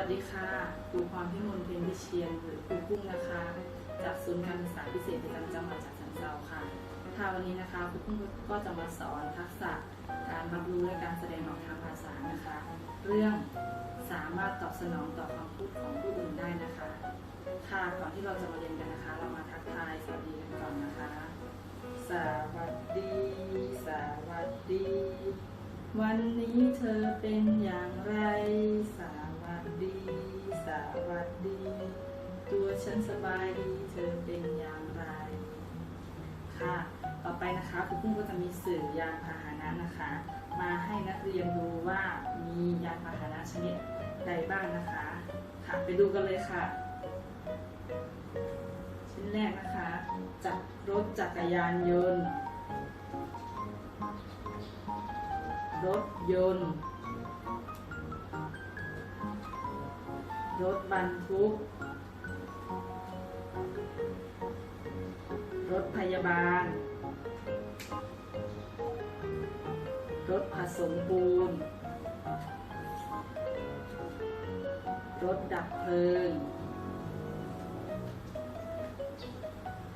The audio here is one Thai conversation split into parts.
ัสดีค่ะครูพรพิมลเพ็ญวิเชียนหรือครูกุ้งนะคะ จากศูนย์การศึกษาพิเศษประจำจังหวัดฉะเชิงเทราค่ะค่ะวันนี้นะคะครูกุ้งก็จะมาสอนทักษะการรับรู้และการแสดงออกทางภาษานะคะ เรื่องสามารถตอบสนองต่อคำพูดของผู้อื่นได้นะคะ ค่ะก่อนที่เราจะมาเรียนกันนะคะ เรามาทักทายสวัสดีกันก่อนนะคะ สวัสดี สวัสดี วันนี้เธอเป็นอย่างไรสวัส ดี สวัสดี ตัวฉันสบายดี เธอเป็นอย่างไร ค่ะ ต่อไปนะคะครูปุ้งก็จะมีสื่อยานพาหนะนะคะ มาให้นักเรียนดูว่ามียานพาหนะชนิดใดบ้างนะคะ ค่ะ ไปดูกันเลยค่ะ ชิ้นแรกนะคะ จักรถจักรยานยนต์ รถยนต์ รถบรรทุก รถพยาบาล รถผสมปูน รถดับเพลิง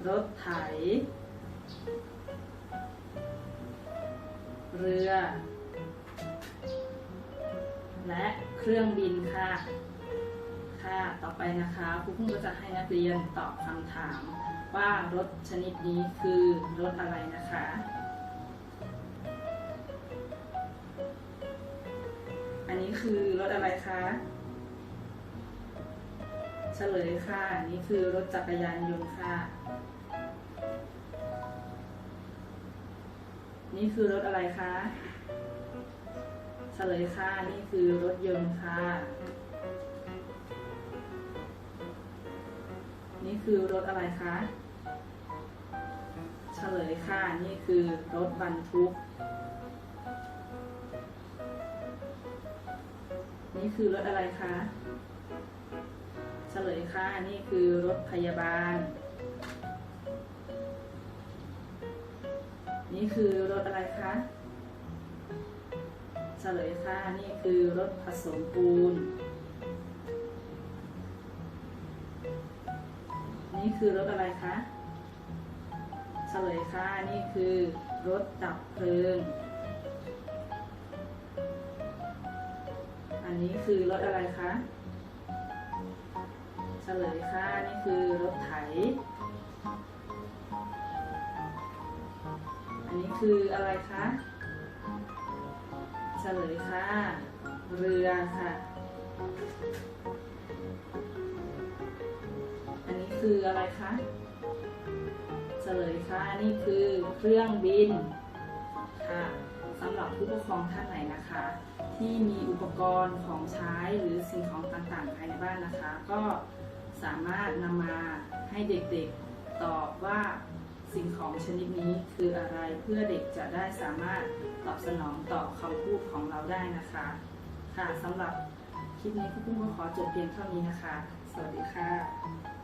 รถไถ เรือ และเครื่องบินค่ะ ค่ะ ต่อไปนะคะครูพุ่งก็จะให้นักเรียนตอบคำถาม ว่ารถชนิดนี้คือรถอะไรนะคะอันนี้คือรถอะไรคะเฉลยค่ะนี่คือรถจักรยานยนต์ค่ะ นี่คือรถอะไรคะเฉลยค่ะนี่คือรถยนต์ค่ะ นี่คือรถอะไรคะ เฉลยค่ะ นี่คือรถบรรทุก นี่คือรถอะไรคะ เฉลยค่ะ นี่คือรถพยาบาล นี่คือรถอะไรคะ เฉลยค่ะ นี่คือรถผสมปูน นี่คือรถอะไรคะเฉลยค่ะนี่คือรถดับเพลิง อันนี้คือรถอะไรคะเฉลยค่ะนี่คือรถไถ อันนี้คืออะไรคะเฉลยค่ะ เรือค่ะ คืออะไรคะเฉลยค่ะนี่คือเครื่องบินค่ะสำหรับผู้ปกครองท่านไหนนะคะ ที่มีอุปกรณ์ของใช้หรือสิ่งของต่างๆภายในบ้านนะคะ ก็สามารถนำมาให้เด็กๆตอบว่าสิ่งของชนิดนี้คืออะไรเพื่อเด็กจะได้สามารถตอบสนองต่อคำพูดของเราได้นะคะ ค่ะสำหรับคลิปนี้คุณปุ้มก็ขอจบเพียงเท่านี้นะคะ สวัสดีค่ะ